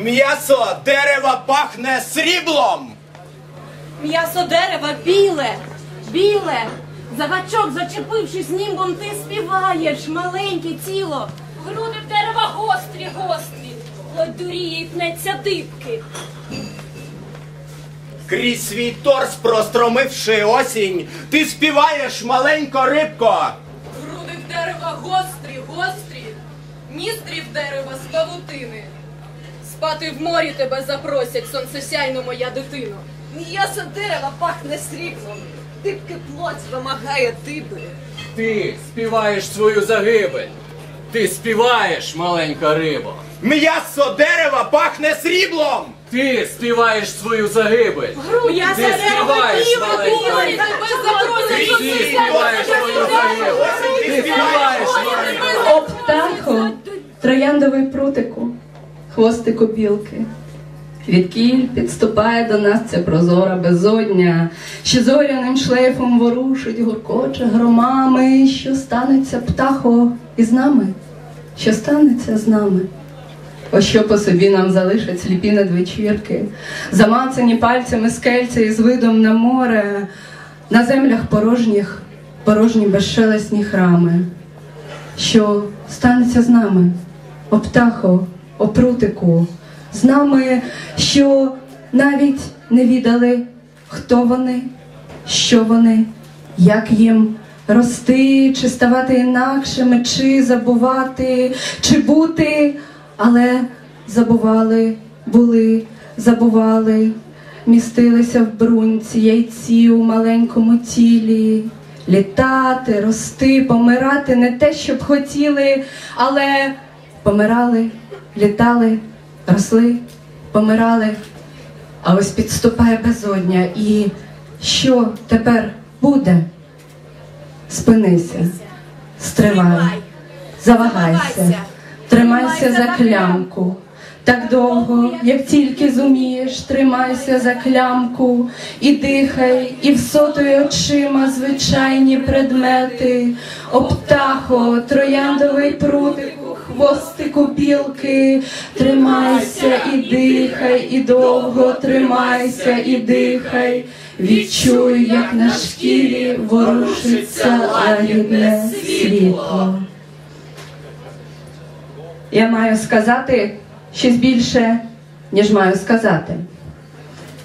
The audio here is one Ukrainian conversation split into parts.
М'ясо дерева пахне сріблом. М'ясо дерева біле, біле. За гачок, зачепившись німбом, ти співаєш, маленьке тіло. Груди в дерева гострі, гострі, ледь дуріє і пнеться дибки. Крізь свій торс простромивши осінь, ти співаєш маленько рибко. Груди в дерева гострі, гострі, ніздрі в дерева з павутини. Спати в морі тебе запросять, сонцесяйно моя дитино. М'ясо дерева пахне сріблом, дибки плоть вимагає диби. Ти співаєш свою загибель. Ти співаєш, маленька риба. М'ясо дерева пахне сріблом. Ти співаєш свою загибель. М'ясо Ти співаєш, маленька риба. Ти співаєш свою загибель. Ти співаєш, маленька О, птахо, трояндовий прутику, хвостику білки. Відкіль підступає до нас ця прозора безодня, що зоряним шлейфом ворушить, гуркоче громами, що станеться птахо із нами, що станеться з нами. Ось що по собі нам залишать сліпі надвечірки, замацані пальцями скельця із видом на море, на землях порожніх, порожні безшелесні храми. Що станеться з нами, о птахо, о прутику, з нами, що навіть не відали, хто вони, що вони, як їм рости, чи ставати інакшими, чи забувати, чи бути, але забували, були, забували, містилися в брунці, яйці у маленькому тілі. Літати, рости, помирати не те, щоб хотіли, але помирали, літали, росли, помирали. А ось підступає безодня. І що тепер буде? Спинися, стривай, завагайся, тримайся за клямку. Так довго, як тільки зумієш, тримайся за клямку і дихай, і всотуй очима звичайні предмети, О, птахо, трояндовий прутику, хвостику білки, тримайся і дихай, і довго тримайся і дихай, відчуй, як на шкірі ворушиться лагідне світло. Я маю сказати щось більше, ніж маю сказати.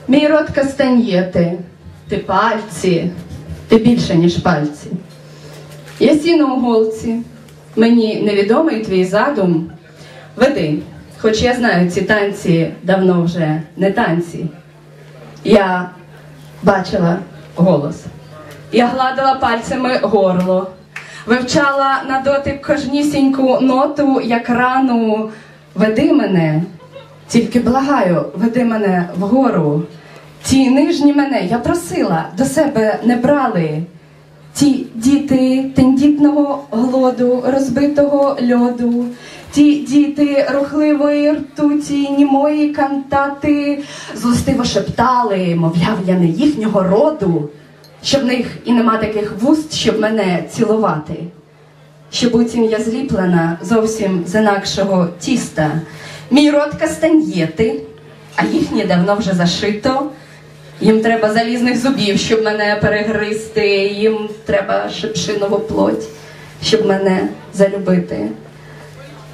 Мій рот кастаньєти, ти пальці, ти більше, ніж пальці. Я сіну у голці, мені невідомий твій задум. Веди, хоч я знаю, ці танці давно вже не танці. Я бачила голос. Я гладила пальцями горло, вивчала на дотик кожнісіньку ноту, як рану. Веди мене, тільки благаю, веди мене вгору. Ті нижні мене я просила, до себе не брали. Ті діти тендітного глоду, розбитого льоду, ті діти рухливої ртуті, німої кантати, злостиво шептали, мовляв, я не їхнього роду, щоб в них і нема таких вуст, щоб мене цілувати що буцім я зліплена зовсім з інакшого тіста. Мій рот кастаньєти, а їхнє давно вже зашито. Їм треба залізних зубів, щоб мене перегризти, їм треба шипшинову плоть, щоб мене залюбити.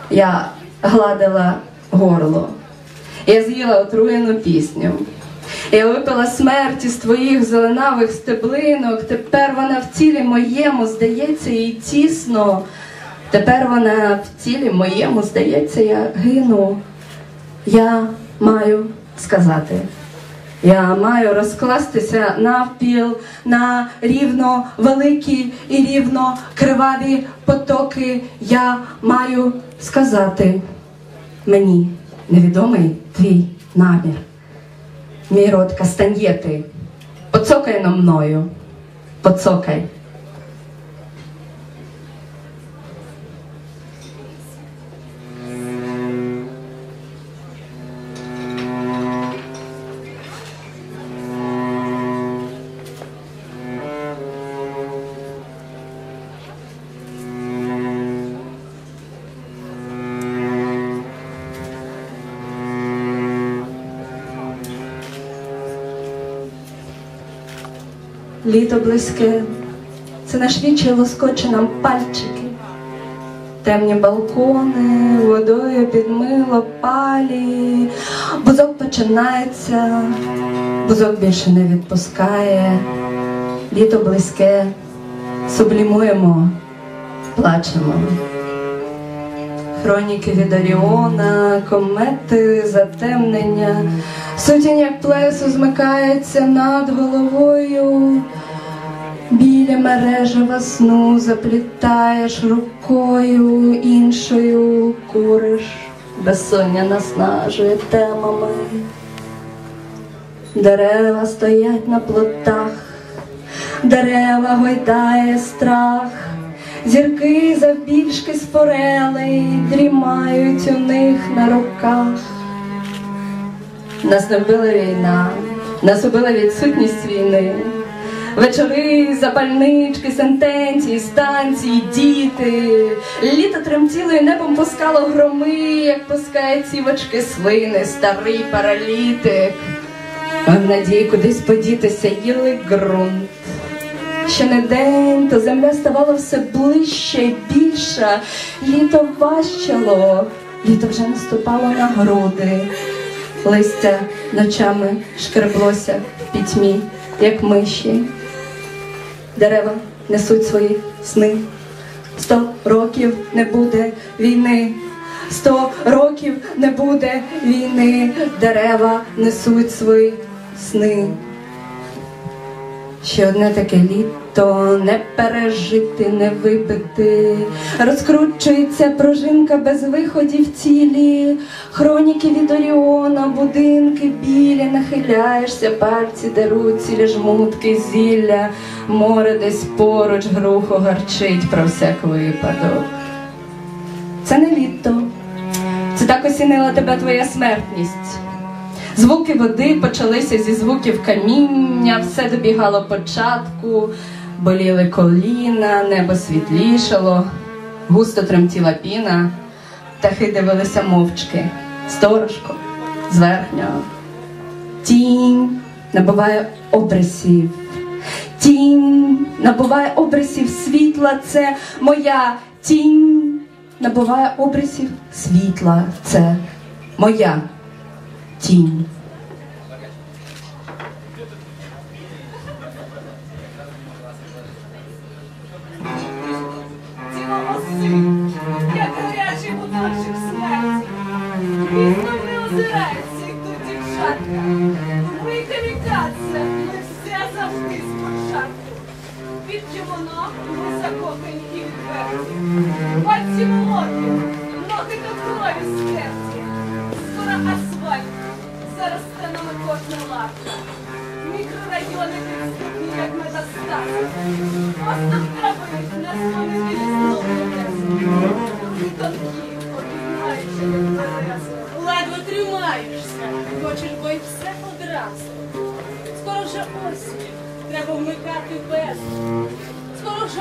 Я гладила горло, я з'їла отруєну пісню. Я випила смерті з твоїх зеленавих стеблинок. Тепер вона в тілі моєму здається їй тісно. Тепер вона в тілі моєму здається, я гину. Я маю сказати. Я маю розкластися навпіл на рівно великі і рівно криваві потоки. Я маю сказати мені невідомий твій намір. Мій рот кастаньєти, поцокай на мною, поцокай. Літо близьке, це наш вічі лоскоче нам пальчики. Темні балкони, водою підмило палі. Бузок починається, бузок більше не відпускає. Літо близьке, сублімуємо, плачемо. Хроніки від Оріона, комети, затемнення. Сутінь, як плесо, змикається над головою. Біля мережева сну заплітаєш рукою іншою, куриш, безсоння наснажує темами. Дерева стоять на плотах, дерева гойдає страх, зірки завбільшки з форелей дрімають у них на руках. Нас не вбила війна, нас убила відсутність війни. Вечори, запальнички, сентенції, станції, діти. Літо тремтіло і небом пускало громи, як пускає цівочки слини, старий паралітик. А в надії кудись подітися їли ґрунт. Ще не день, то земля ставала все ближче і більша. Літо важчало, літо вже наступало на груди. Листя ночами шкреблося в пітьмі, як миші. Дерева несуть свої сни. Сто років не буде війни. Сто років не буде війни. Дерева несуть свої сни. Ще одне таке літо не пережити, не випити. Розкручується пружинка без виходів в тілі. Хроніки від Оріона, будинки білі, нахиляєшся, пальці деруть, цілі жмутки, зілля, море десь поруч, грухо гарчить про всяк випадок. Це не літо. Це так осінила тебе твоя смертність. Звуки води почалися зі звуків каміння, все добігало початку, боліли коліна, небо світлішало, густо тремтіла піна, птахи дивилися мовчки, сторожко, зверхнього. Тінь набуває обрисів. Тінь набуває обрисів світла, це моя тінь набуває обрисів світла, це моя тінь.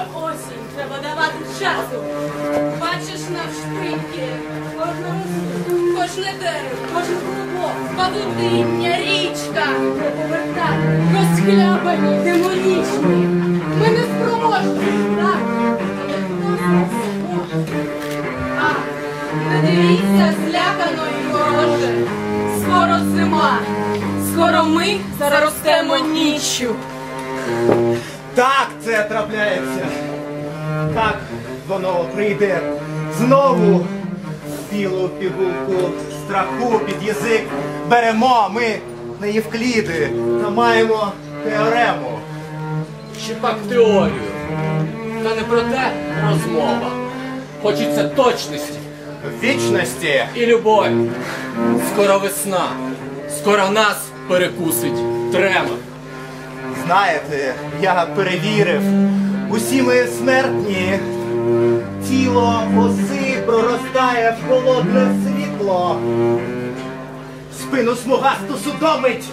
Вже осінь, треба давати часу. Бачиш навшпиньки, кожну росу, кожне дерево, кожен клубок, павутиння, річка, не повертати, розхлябані, демонічні. Ми не спроможні, так? А, не дивіться злякано і вороже. Скоро зима, скоро ми заростемо ніччю. Так це трапляється. Так воно прийде знову в білу пігулку страху під язик. Беремо ми на Євкліди та маємо теорему. Чи пак теорію. Та не про те розмова. Хочеться точності вічності і любові. Скоро весна. Скоро нас перекусить трема. Знаєте, я перевірив, усі ми смертні. Тіло оси проростає в холодне світло. Спину смугасту судомить.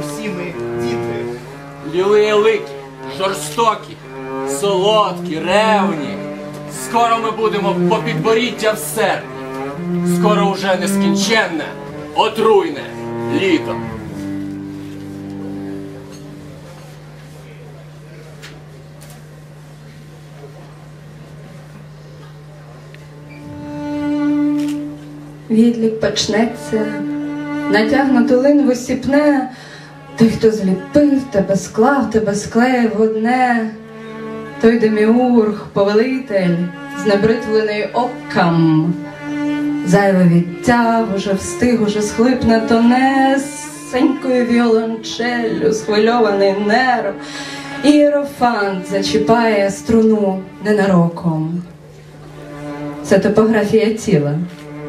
Усі ми діти. Лілиялики, жорстокі, солодкі, ревні. Скоро ми будемо по підборіддя в серпні. Скоро уже нескінченне, отруйне літо. Відлік почнеться, натягнуту линву сіпне, той, хто зліпив тебе, склав тебе, склеїв одне, той деміург, повелитель, знебритвлений окам, зайве відтяв, уже встиг, уже схлипне тонесенькою віолончеллю, схвильований нерв. Іерофант зачіпає струну ненароком. Це топографія тіла,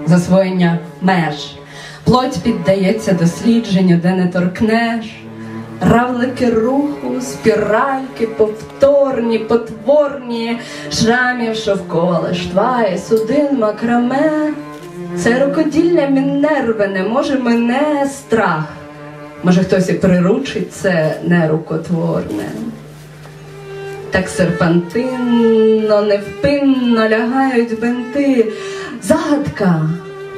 засвоєння меж. Плоть піддається дослідженню, де не торкнеш. Равлики руху, спіральки, повторні, потворні, шрамів шовкове штває, судин, макраме. Це рукоділля мінерви не може мене страх. Може, хтось і приручить це нерукотворне. Так серпантинно, невпинно лягають бинти. Загадка,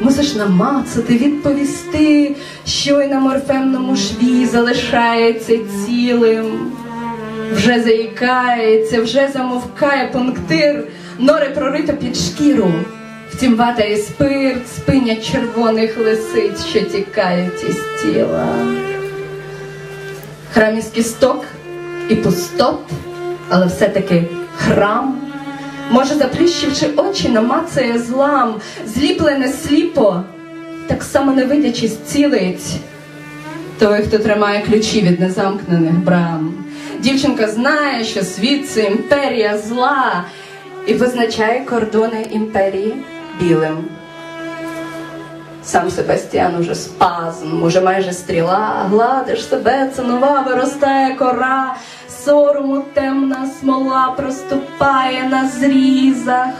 мусиш намацати, відповісти, що й на морфемному шві залишається цілим. Вже заїкається, вже замовкає пунктир, нори прорито під шкіру. Втім, вата і спирт спинять червоних лисиць, що тікають із тіла. Храм із кісток і пустот, але все-таки храм. Може, заплющивши очі, намацає злам, зліплене сліпо, так само не видячи зцілить той, хто тримає ключі від незамкнених брам. Дівчинка знає, що світ це імперія зла і визначає кордони імперії білим. Сам Себастьян уже спазм, уже майже стріла, гладиш себе, це нова виростає кора, сорому темна смола проступає на зрізах.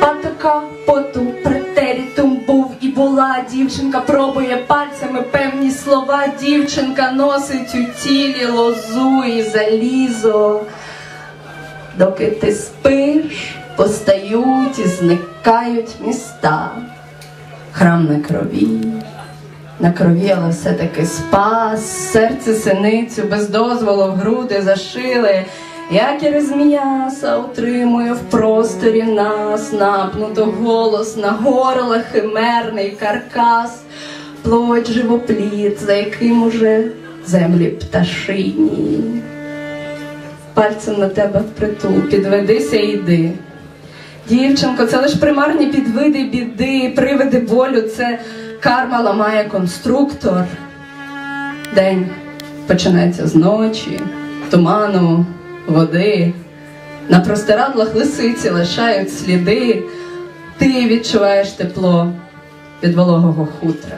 Патока поту претерітум був і була. Дівчинка пробує пальцями певні слова. Дівчинка носить у тілі лозу і залізо. Доки ти спиш, постають і зникають міста. Храм на крові, на крові, але все-таки спас, серце синицю без дозволу в груди зашили. Якір з м'яса утримує в просторі нас, напнуто голос на горло химерний каркас, плоть живопліт, за яким уже землі пташині. Пальцем на тебе впритул, підведися і йди. Дівчинко, це лиш примарні підвиди біди, привиди болю, це карма ламає конструктор. День починається з ночі, туману, води. На простирадлах лисиці лишають сліди. Ти відчуваєш тепло від вологого хутра.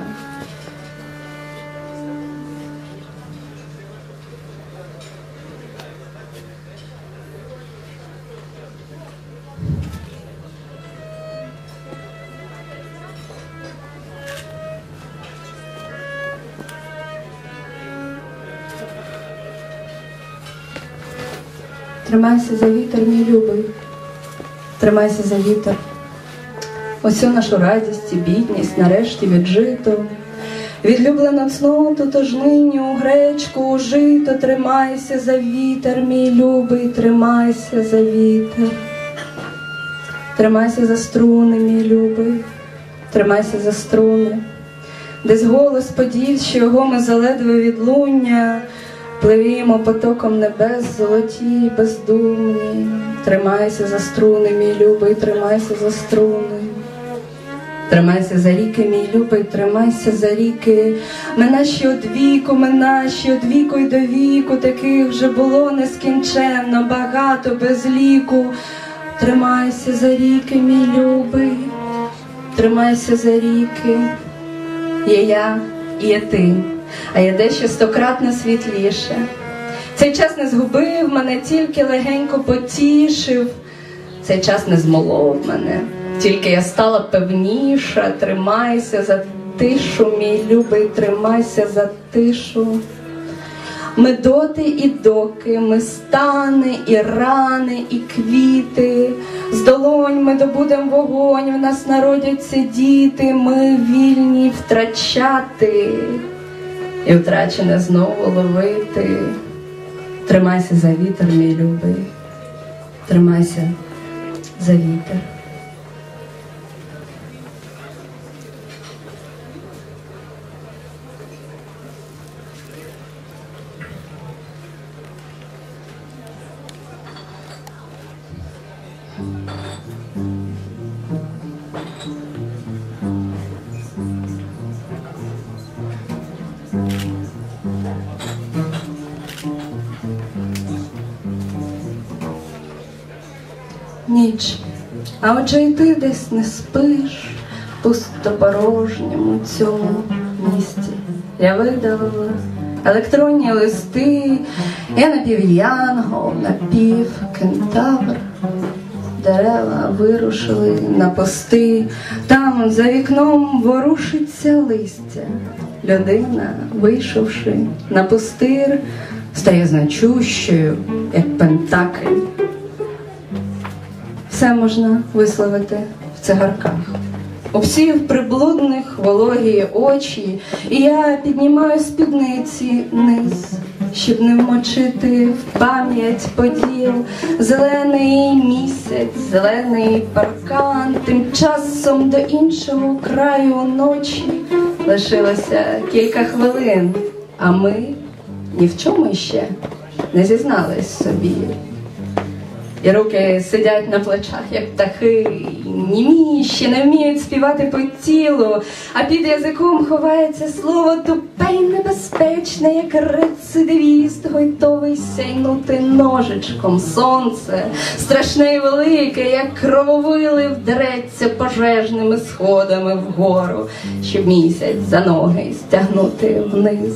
Тримайся за вітер, мій любий. Тримайся за вітер. Усю нашу радість і бідність нарешті віджито. Відлюблено цноту, нині у гречку жито. Тримайся за вітер, мій любий, тримайся за вітер. Тримайся за струни, мій любий, тримайся за струни. Десь голос подів, що його ми заледве відлуння. Пливімо потоком небес, золоті, бездумні. Тримайся за струни, мій любий, тримайся за струни. Тримайся за ріки, мій любий, тримайся за ріки. Мене ще од віку, мене ще од віку й до віку, таких вже було нескінченно, багато без ліку. Тримайся за ріки, мій любий, тримайся за ріки. Є я, і є ти а я дещо стократно світліше. Цей час не згубив мене, тільки легенько потішив. Цей час не змолов мене, тільки я стала певніша, тримайся за тишу, мій любий, тримайся за тишу. Ми доти і доки, ми стани, і рани, і квіти, з долонь ми добудем вогонь, в нас народяться діти, ми вільні втрачати і втрачене знову ловити. Тримайся за вітер, мій любий, тримайся за вітер. Ніч. А отже і ти десь не спиш пустопорожньому цьому місті. Я видалила електронні листи, я напів'янгол, напівкентавр. Дерева вирушили на пости, там за вікном ворушиться листя. Людина, вийшовши на пустир, стає значущою, як пентакль. Все можна висловити в цигарках. Всіх приблудних вологі очі, і я піднімаю спідниці низ, щоб не вмочити в пам'ять поділ зелений місяць, зелений паркан. Тим часом до іншого краю ночі лишилося кілька хвилин, а ми ні в чому ще не зізнались собі. І руки сидять на плечах, як птахи, німі, ще не вміють співати по тілу, а під язиком ховається слово тупе й небезпечне, як рецидивіст, готовий сяйнути ножичком сонце, страшне й велике, як крововили вдреться пожежними сходами вгору, щоб місяць за ноги стягнути вниз.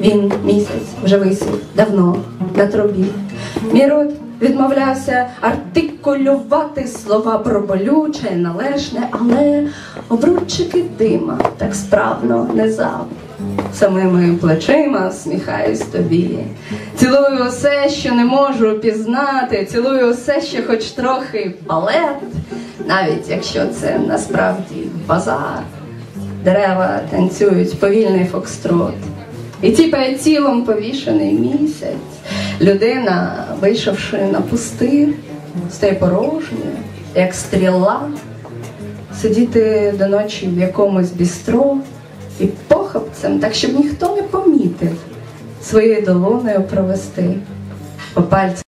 Він місяць вже висів давно на трубі. Мій рот відмовлявся артикулювати слова про болюче, належне, але обручики дима так справно не зав. Самими плечима сміхаюсь тобі. Цілую усе, що не можу пізнати, цілую усе, що хоч трохи балет, навіть якщо це насправді базар. Дерева танцюють повільний фокстрот. І тіпає тілом повішений місяць. Людина, вийшовши на пустир, стає порожньою, як стріла, сидіти до ночі в якомусь бістро і похопцем, так щоб ніхто не помітив, своєю долоною провести по пальцям.